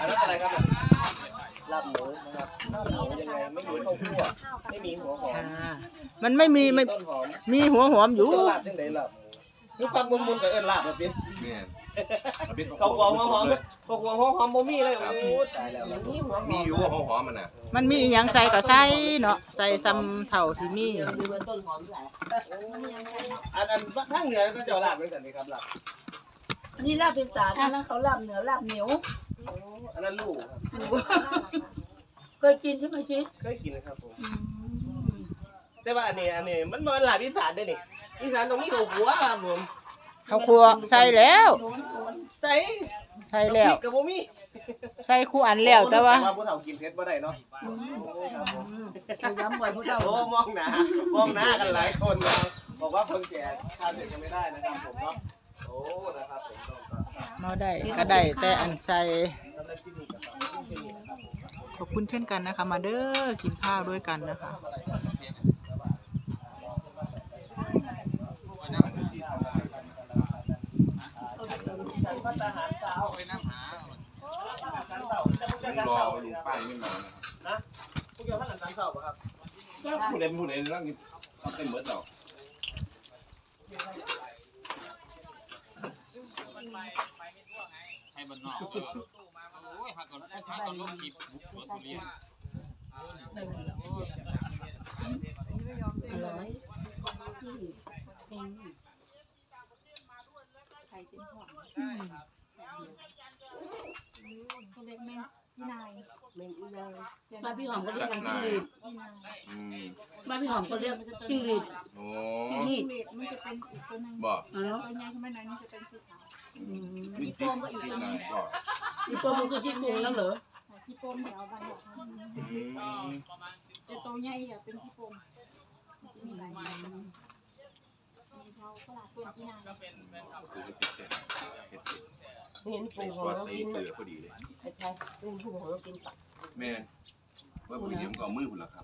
อันนั้นอะไรครับเนี่ยลาบหมูนะครับลาบหมูยังไงไม่มีข้าวคั่วไม่มีหัวหอมค่ะมันไม่มีมันต้นหอมมีหัวหอมอยู่ ต้นลาบจังไดลาบหมูคือฟังมุนๆกับเอิ้นลาบแบบนี้แม่นเอาไปเขากวางหัวหอมเขากวางหัวหอมบ่มีเลยโอ้ตายแล้วครับมีอยู่หอมหอมมันน่ะมันมีอหยังใส่ก็ใส่เนาะใส่ซ้ำเท่าที่มีมีเบอร์ต้นหอมใส่อันอันทางเหนือก็จะเอาลาบเหมือนกันนี่ครับลาบ อันนี้ลาบเป็นสารอันนั้นเขาลาบเหนือลาบเหนียวอันนั้นลูกครับเคยกินใช่ไหมชิดเคยกินนะครับผมแต่ว่าอันนี้อันนี้มันบ่ลาบอีสานเด้อนี่อีสานตรงนี้เขาหัวครับผมข้าวคั่วใส่แล้วใส่ใส่แล้วกับบ่มีใส่คู่อันแล้วแต่ว่าผู้เฒ่ากินเผ็ดบ่ได้เนาะครับผมจะย้ำไว้ผู้เฒ่าโอ้มองหน้ามองหน้ากันหลายคนนะบอกว่าคนแก่ทานเผ็ดยังไม่ได้นะครับผมเนาะ โอ้นะครับผมต้องก็เมาได้ก็ได้แต่อันใส่สำหรับที่นี่กับที่นี่นะครับผมขอบคุณเช่นกันนะคะ มาเด้อกินข้าวด้วยกันนะคะสันพัฒหารสาวไปน้ำหาสันเสาจะพูดลุกันงสันรอเสาลุงป้ายไม่มานะนะพวกเกี่ยวกับสันเสาป่ะครับ ผู้ใดผู้ใดร่างนี้เขาเป็นเหมือน เราให้มันนอกโอ้ยหักก่อนหักก่อนลงคลิปบุกตัวทุเรียนอร่อยบ้านพี่หอมก็เรียจักดกันนาจิ้งยหรีดอืมบ้านพี่หอมก็เรียกจิ้งหรีดโอ้จิ้งหรีดมันจะเป็นอีกตัวหนึงบ่อ๋อตัวใหญ่ขึ้นมาหน่อยมันจะเป็นสีขาว อืมมีโฟมก็อีกตัวนึงก็อีโปมันคือจิ้งแล้วเหรอแต่ที่ปมเดี๋ยวเอาใบออกอืมจะโตใหญ่อะเป็นที่ปมมันจะมีหลายแบบมีเขาก็หลาเป็นที่นายคือจะติดเส้นเฮ็ดติดเห็นใส่ปูซของอสเราใส่กินเกลือพอดีเลยใช่ใช่เป็นปูของเรากินตับแม่นว่าผู้หญิงก็เอามือพุ่นละครับ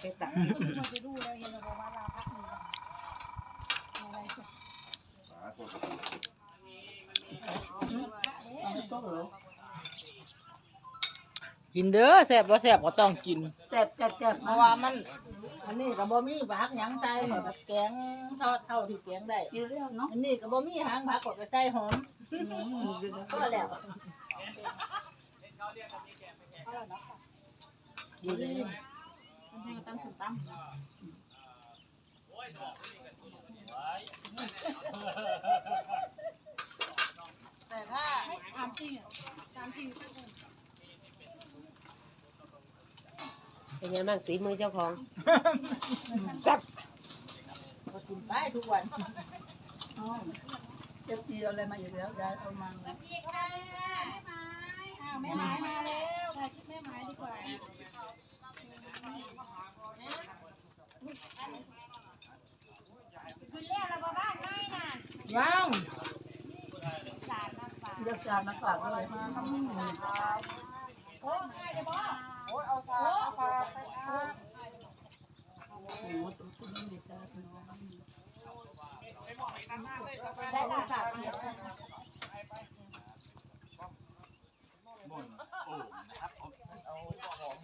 ไปตักควรจะดูเลยเห็นเราบอกว่าเราพักหนึ่งอะไรสิสาธุเอาไม่ต้องเหรอกินเด้อแซ่บบ่แซ่บก็ต้องกิน แซ่บแซ่บแซ่บเพราะว่ามัน อันนี้ก็บ่มีผักหยังใส่หมดแกงเท่าเท่าที่แกงได้กินเรื่องเนาะอันนี้ก็บ่มีหางผักก็ไปใส่หอมก็แล้วดีเลยมันให้ตั้งสุดตั้ม แต่ถ้า ตามจริงอะตามจริง เป็นยังบ้างสีมือเจ้าของแซ่บก็กินไปทุกวันอ๋อเอฟซีเอาอะไรมาอยู่แล้วยายเอามาพี่ค่ะอ้าวแม่หมายมาแล้วถ่ายคลิปแม่หมายดีกว่าคุณเรียกเราบ้านไม่น่ะยังสารมาฝากเลือกจานมาฝากเลยโอ้ง่ายจะบอกโอ้ยเอาซาเอาซาไปเอาโอ้โหตุ้มตุ้มนี่จ้าได้ค่ะสาร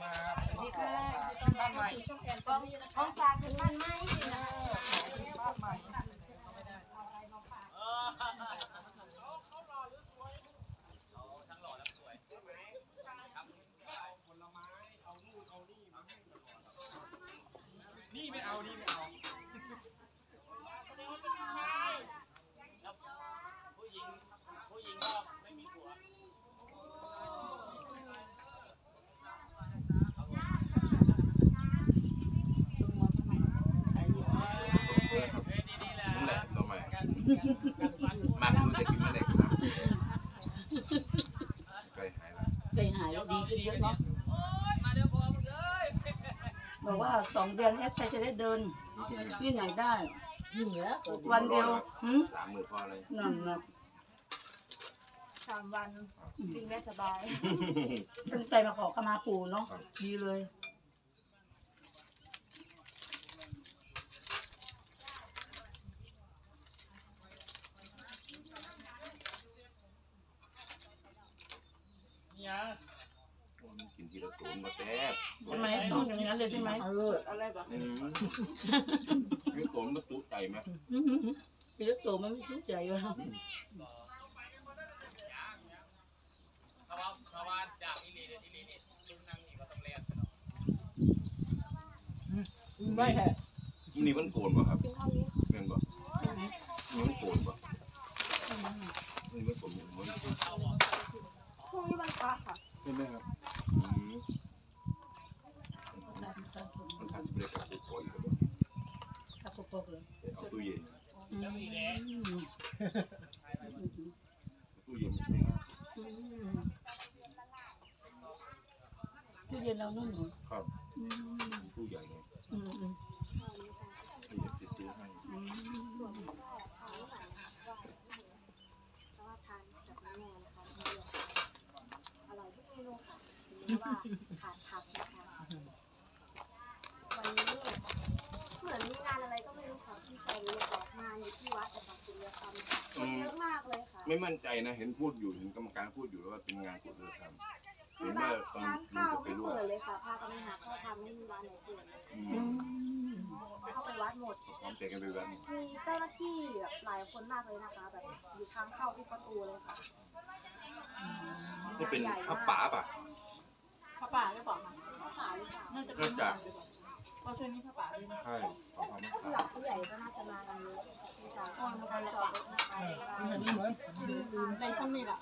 มานี่ค่ะต้องมาใหม่ช่องแอนต้องต้องฝากถึงบ้านไหมนะ นี่ไม่เอานี่ไม่เอาผู้หญิงผู้หญิงก็ไม่มีผัวนั่นแหละต่อมามักดูจะกินมาได้ครับไกลหายแล้วใจหายแล้วดีขึ้นเยอะเนาะ บอกว่าสองเดือนแอปจะได้เดินที่ไหนได้ยิ่งเหลือวันเดียวหืมสามมือพอเลยนั่นนะสามวันกินได้สบายตั้งใจมาขอขมาปู่เนาะดีเลย จะตูนมาแซ่บ ใช่ไหมต้องอย่าง นั้นเลยใช่ไหมเอออะไรแบบอืมคือตูนมาตุ้ใจไหมมีลูกโตมันไม่รู้ใจว่ะถ้าว่าถ้าว่าจากอีหลีเดี๋ยวอีหลีนี่ลุงนั่งนี่ก็ต้องเรียนไม่แท้นี่มันโกนป่ะครับกินข้าวนี้เป็นป่ะนี่มันโกนป่ะนี่มันโกนมันพรุ่งนี้วันพระค่ะใช่ไหมครับอืมมันทำเรียกกับผู้คนก็ได้ ครับพวกเลย เอาตู้เย็น อืม ตู้เย็นใช่ไหมครับ อืม ตู้เย็นเรานุ่มหนูครับอืมตู้ใหญ่ไงอืมอืมตู้เย็นซื้อให้อืมส่วนก็ทานหวานเพราะว่าทานจากแม่นะคะเดียวอร่อยทุกเมนูค่ะถึงแม้ว่าขาดผักนะคะวันนี้เหมือนมีงานอะไรก็ไม่รู้ค่ะพี่ชายรู้บอกงานอยู่ที่วัดแต่ค่ะคุณเรือคำคนเยอะมากเลยค่ะ ไม่มั่นใจนะ เห็นพูดอยู่เห็นกรรมการพูดอยู่ว่าเป็นงานกุศลธรรมเห็นว่าตอนร้านลุงข้าวจะไปไม่ร่วมเปิดเลยค่ะพากันไปหาข้าวทำไม่มีร้านไหนเปิดเลยอือืมมเข้าไปวัดหมด พร้อมใจกันไปวันมีเจ้าหน้าที่แบบหลายคนมากเลยนะคะ แบบอยู่ทางเข้าที่ประตูเลยค่ะนี่เป็นผ้าป่าป่ะ พระป่าหรือเปล่าคะเข้าป่าหรือเปล่าน่าจะเป็นพระป่าหรือเปล่าเพราะช่วงนี้พระป่าด้วยนะ ใช่ขอความรักผู้ษาหลักผู้ใหญ่ก็น่าจะมากันเยอะมีการอ้อนมาการจอดรถนะคะเหมือนเหมือนในช่องนี้แหละ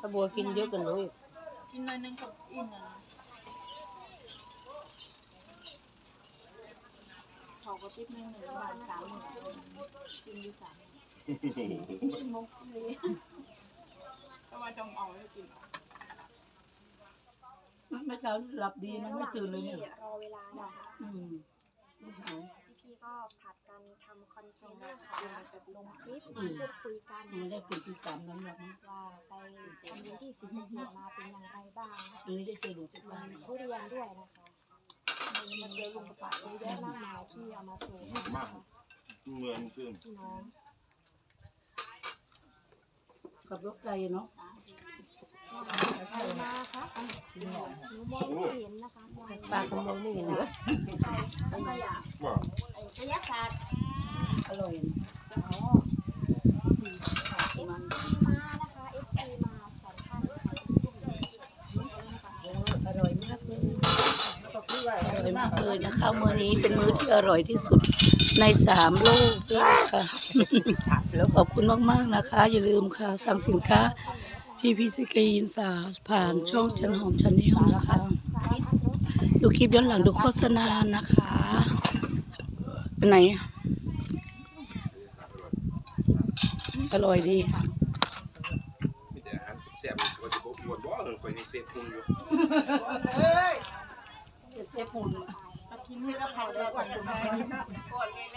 ตะบัวกินเยอะกว่าหนูอีกกินหน่อยนึงก็อิ่มแล้วนะเขาก็ติ๊บหนึ่งหนึ่งประมาณสามหมื่นกินอยู่สามชิมกนี้ก็ว่าจงเอาแล้วกินเมื่อเช้าหลับดีมันระหไม่ว่างตื่นเลยที่เนี่ยรอเวลานะคะอืมเมื่อเช้าพี่ๆ ก็ผัดกันทำคอนเทนต์นะคะลงคลิปพูดคุยกันไม่ได้เป็นที่สามน้ำหนักนะว่าไปทำที่ศรีสะเกษมาเป็นยังไงบ้างนะคะอันนี้ได้เจอหลวงพ่อมีบ้านทุเรียนด้วยนะคะมีมาเจอลุงกระป๋าเยอะแยะมากมายที่เอามาโชว์ให้มากเมืองขึ้นพี่น้องขับรถไกลเนาะใครมาคะหนูมองไม่เห็นนะคะมองไม่เห็นปาขโมยไม่เห็นเหรอใครใครอยากว่า ไอ้พยาศาสตร์อร่อยนะอ๋อมันมานะคะ FC มาสองท่านนะคะโอ้อร่อยมากเลยก็คือว่าอร่อยมากเลยนะคะมื้อนี้เป็นมื้อที่อร่อยที่สุดในสามโลกเลยค่ะแล้วขอบคุณมากๆนะคะ อย่าลืมค่ะ สั่งสินค้าพีพีสกรีนสาผ่านช่องจันหอมชาแนลนะคะ ดูคลิปย้อนหลังดูโฆษณานะคะอัน ไหนอะอร่อยดีมีแต่อาหารแซ่บๆก็จะบอกอ้วนบ่เออคอยยังเซฟพุงอยู่เฮ้ยเชฟปุ่นเอากินให้กับเขาได้ก่อน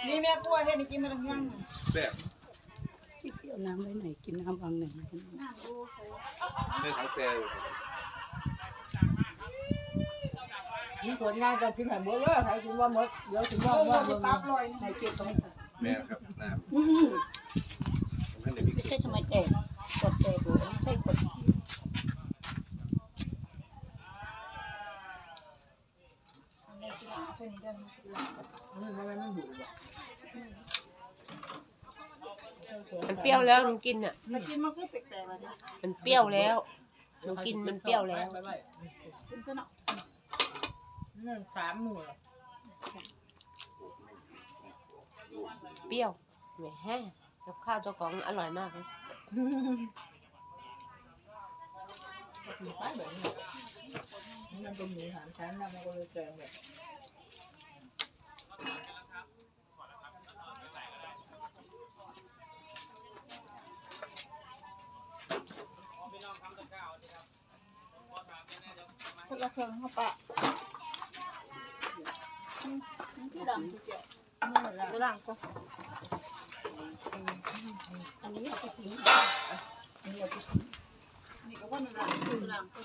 นี่แม่กล้วยให้นี่กินมาทั้งยังแซ่บที่เกี่ยวน้ำไว้ไหนกินน้ำวางไหนในทั้งแซ่อยู่ มีผลงานกันกินหันหมดเลยใครกินว่าหมดเดี๋ยวถึงว่าว่าเบิ่งปั๊บลอยในเก็บตรงแม่ครับน้อืมำท่านเด็กไม่ใช่ทำไมแตกกดแตกหรือไม่ใช่กดนี่ทำไมไม่หูอะมันเปรี้ยวแล้วหนูกินอะ มันกินมันก็แปลกๆเลยนะมันเปรี้ยวแล้วหนูกินมันเปรี้ยวแล้วกินซะ เนาะนี่สามหมู่เปรี้ยวแหมกับข้าวเจ้าของอร่อยมากเลยไปแบบนี้มันเป็นหมูสามชั้นนะมันก็เลยแกงแบบคนละเครื่องเข้าปะ ที่ดำที่เกี่ยวไม่ล้างก็อันนี้เอาไปทิ้งนี่ก็ว่ามันล้างคือล้างก็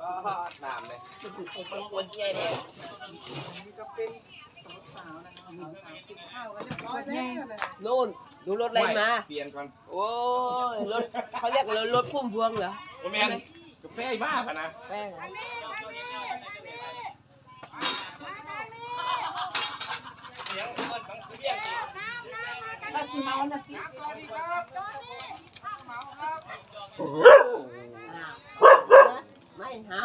บ้าน้ำเลยจะจุดไฟแก๊สคนใหญ่เลยนี่ก็เป็นสาวๆนะคะสาวๆกินข้าวกันเรียบร้อยแล้วนะโน่นดูรถอะไรมา เปลี่ยนก่อน โอ้ยรถเขาเรียกรถพุ่มพวงเหรอโอ้แมนกาแฟไอ้บ้าปะนะแป้ง สียงเปิดบังซื้อเรียกดิก็สิเมานะพี่ไม่เฮา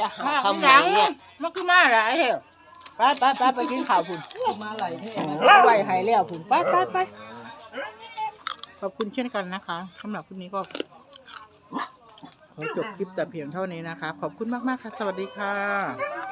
จะหามาทำที่ไมหลังเนี่ย มันคือมาหลายเหรอไปไปไปไปกินข้าวพุ่นมาไหลแท้ไหวหายแล้วพุ่นไปไปไปขอบคุณเช่นกันนะคะสำหรับคลิปนี้ก็ ขอจบคลิปแต่เพียงเท่านี้นะคะ ขอบคุณมาก ๆ ค่ะ สวัสดีค่ะ